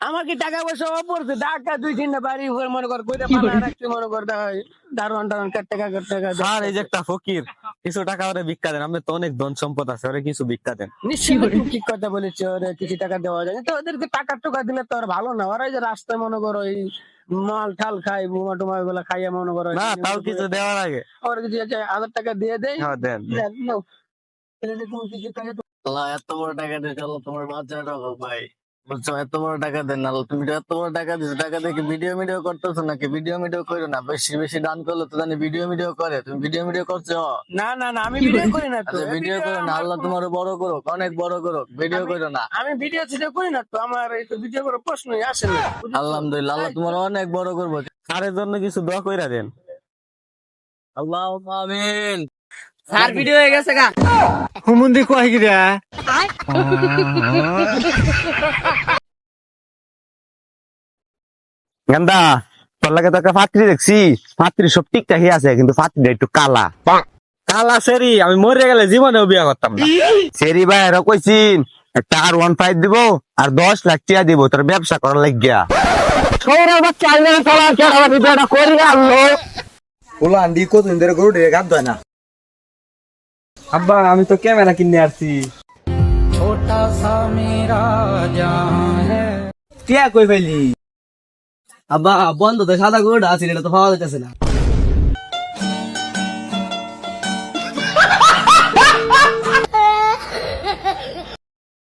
আমাকে টাকা পয়সা অপরছে টাকা দুই তিনটা বাড়ি ঘর মনে কর কইরা পালা রাখছি মনে কর দারোয়ান টারোয়ান কাট টাকা কাট টাকা আর এই যে একটা ফকির কিছু টাকা ওরে ভিক্ষা দেন আমাদের তো অনেক ধন সম্পদ আছে ওরে কিছু ভিক্ষা দেন। নিশ্চয়ই ঠিক কথা বলেছ ওরে কিছু টাকা দেওয়া যায় তো ওদেরকে টাকা টাকা দিলে তো আর ভালো না ওরা এই যে রাস্তায় মনে করো এই মাল ঠাল খাই বোমা টোমা এগুলা খাইয়া মনে করো না তাও কিছু দেওয়ার আগে। ওরা কিছু আছে হাজার টাকা দিয়ে দেয় হ্যাঁ দেন দেন। দেন, তাহলে তুমি কিছু টাকা তো- এত বড় টাকা দিয়ে চলো তোমার বাচ্চাটা ভাই। এত বড় টাকা দেন না তুমি এত বড় টাকা দিছো টাকা দেখে ভিডিও ভিডিও করতেছো নাকি? ভিডিও ভিডিও করো না বেশি বেশি দান করলে তো জানি ভিডিও ভিডিও করে তুমি ভিডিও ভিডিও করছ? না না না আমি ভিডিও করি না তো আচ্ছা ভিডিও করো না আল্লাহ তোমার বড় করুক অনেক বড় করুক ভিডিও করো না। আমি ভিডিও ছিডিও করি না তো আমার এই তো ভিডিও করার প্রশ্নই আসে না আলহামদুলিল্লাহ আল্লাহ তোমার অনেক বড় করব। স্যারের জন্য কিছু দোয়া কইরা দেন। আল্লাহ আমিন। স্যার ভিডিও হয়ে গেছে গা। হুমুন্দি কয় গিরা গান্দা তোর লাগে তো একটা পাত্রী দেখছি। পাত্রী সব ঠিকঠাক আছে কিন্তু পাত্রীটা একটু কালা। কালা সেরি আমি মরে গেলে জীবনেও বিয়া করতাম না। সেরি ভাই এরা কইছিন একটা আর ওয়ান ফাইভ দিব আর দশ লাখ টিয়া দিব তোর ব্যবসা করার লাগিয়া। ওলা আন্ডি কতদিন ধরে গরু ডেকে গাদ না? আব্বা আমি তো ক্যামেরা কিনে আসছি। টিয়া কই ফেলি আব্বা বন্ধ তো সাদা গরুটা আছে এটা তো পাওয়া যাইতেছে না